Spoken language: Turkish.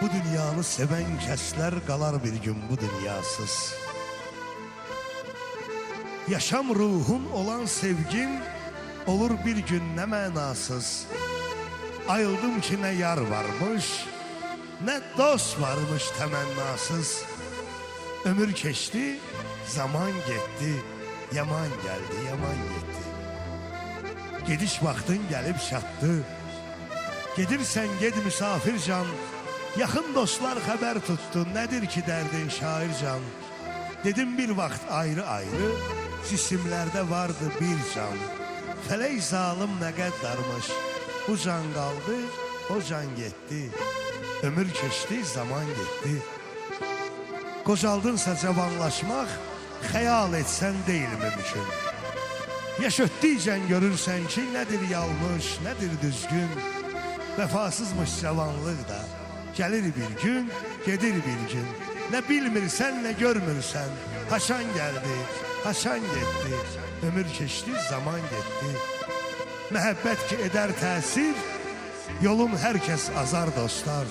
Bu dünyanı seven kəslər qalar bir gün bu dünyasız. Yaşam ruhun olan sevgin olur bir gün nə mənasız. Ayıldım ki nə yar varmış, nə dost varmış təmənnasız. Ömür keçdi, zaman getdi, yaman gəldi, yaman getdi. Gediş vaxtın gəlib çatdı. Gedirsən ged misafircan, yaxın dostlar xəbər tutdu, nədir ki dərdin şaircan? Dedim bir vaxt ayrı-ayrı, cisimlərdə vardı bir can. Fələk zalım nə qəddarmış, bu can qaldı, o can getdi. Ömür keçdi, zaman getdi. Qocaldınsa cavanlaşmaq, xəyal etsən deyil mümkün. Yaş ötdikcən görürsən ki, nədir yanlış, nədir düzgün. Vəfasızmış cavanlıq da, gəlir bir gün, gedir bir gün. Nə bilmirsən, nə görmürsən, haçan gəldi, haçan getdi. Ömür keçdi, zaman getdi. Məhəbbət ki edər təsir, yolun hər kəs azar dostlar.